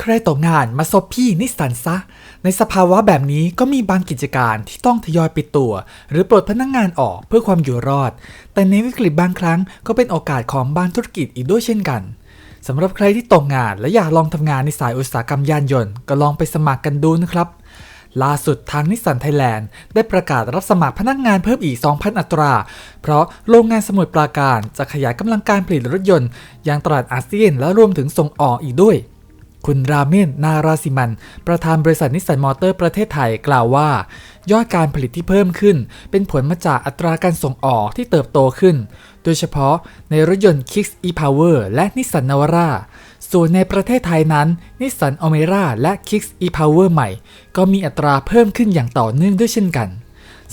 ใครตกงานมาซบพี่นิสสันซะ ในสภาวะแบบนี้ก็มีบางกิจการที่ต้องทยอยปิดตัว หรือปลดพนักงงานออกเพื่อความอยู่รอด แต่ในวิกฤตบางครั้งก็เป็นโอกาสของบางธุรกิจอีกด้วยเช่นกันสำหรับใครที่ตกงานและอยากลองทำงานในสายอุตสาหกรรมยานยนต์ ก็ลองไปสมัครกันดูนะครับ ล่าสุดทางนิสสันไทยแลนด์ได้ประกาศรับสมัครพนักงานเพิ่มอีก 2,000 อัตรา เพราะโรงงานสมุทรปราการจะขยายกำลังการผลิตรถยนต์ยังตลาดอาเซียนและรวมถึงส่งออกอีกด้วย คุณราเมนนาราซิมัน ประธานบริษัทนิสสันมอเตอร์ประเทศไทยกล่าวว่า ยอดการผลิตที่เพิ่มขึ้น เป็นผลมาจากอัตราการส่งออกที่เติบโตขึ้น โดยเฉพาะในรถยนต์ Kicks e-Power และนิสสันนาวาร่าส่วนในประเทศไทยนั้นนิสสันอเมร่าและ Kicks e-Power ใหม่ ก็มีอัตราเพิ่มขึ้นอย่างต่อเนื่องด้วยเช่นกัน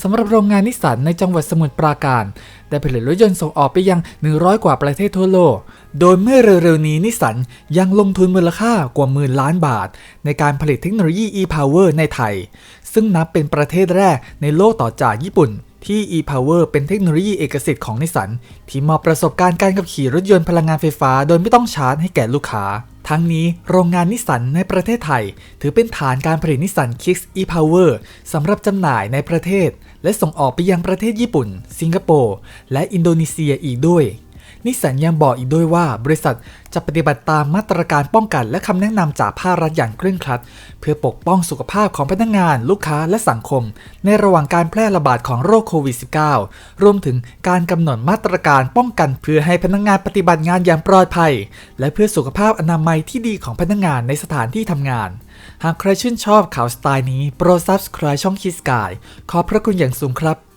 สำหรับโรงงานนิสสันในจังหวัดสมุทรปราการ ได้ผลิตรถยนต์ส่งออกไปยัง 100 กว่าประเทศทั่วโลก โดยเมื่อเร็วๆนี้นิสันยังลงทุนมูลค่ากว่าหมื่นล้านบาท ในการผลิตเทคโนโลยี e-power ในไทย ซึ่งนับเป็นประเทศแรกในโลกต่อจากญี่ปุ่น ที่ e-power เป็นเทคโนโลยีเอกสิทธิ์ของนิสันที่มอบประสบการณ์การขับขี่รถยนต์พลังงานไฟฟ้า โดยไม่ต้องชาร์จให้แก่ลูกค้า ทั้งนี้โรงงานนิสันในประเทศไทย ถือเป็นฐานการผลิตนิสสัน Kicks e-Power สำหรับจำหน่ายในประเทศ และส่งออกไปยังประเทศญี่ปุ่น สิงคโปร์และอินโดนีเซียอีกด้วย นิสสันยังบอกอีกด้วยว่า บริษัทจะปฏิบัติตามมาตรการป้องกัน และคำแนะนำจากภาครัฐอย่างเคร่งครัด เพื่อปกป้องสุขภาพของพนักงาน ลูกค้าและสังคม ในระหว่างการแพร่ระบาดของโรคโควิด -19 รวมถึงการกำหนดมาตรการป้องกันเพื่อให้พนักงานปฏิบัติงานอย่างปลอดภัย และเพื่อสุขภาพอนามัยที่ดีของพนักงานในสถานที่ทำงานหากใครชื่นชอบข่าวสไตล์นี้ โปรด subscribe ช่องคิสกาย ขอบพระคุณอย่างสูงครับ